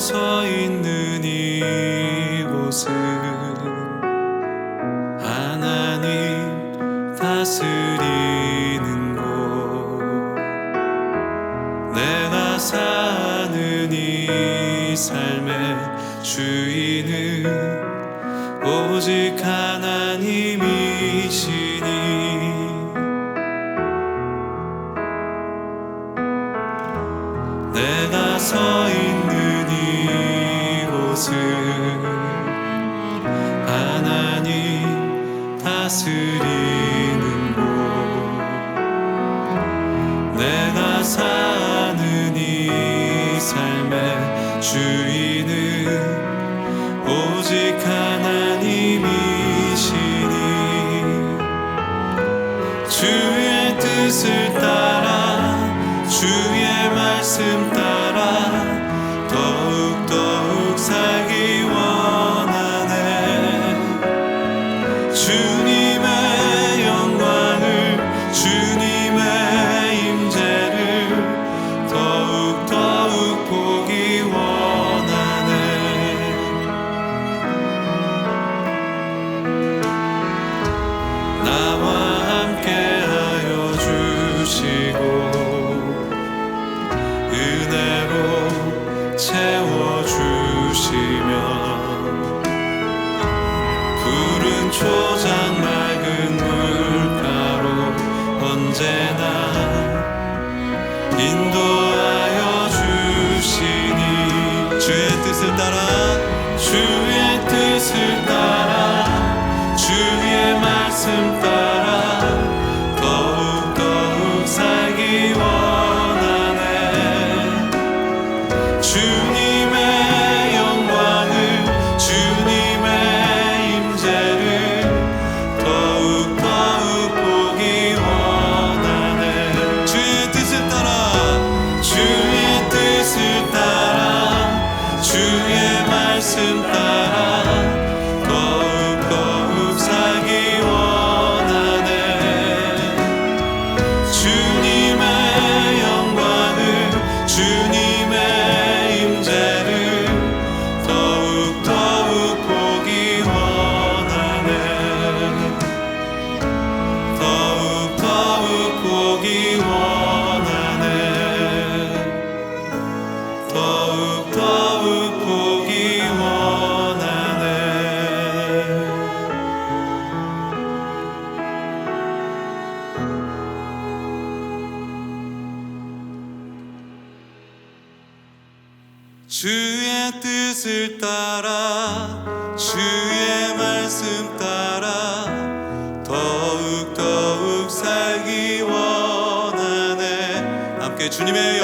서 있는 이곳은 하나님 다스리는 곳. 내가 사는 이 삶의 주인은 오직 하나님이 하나님 다스리는 곳. 내가 사는 이 삶의 주인은 오직 하나님이시니. 주의 뜻을 따라 주의 말씀 영 주의 뜻을 따라 주의 말씀 따라 주의 뜻을 따라 주의 말씀 따라 더욱 더욱 살기 원하네. 함께 주님의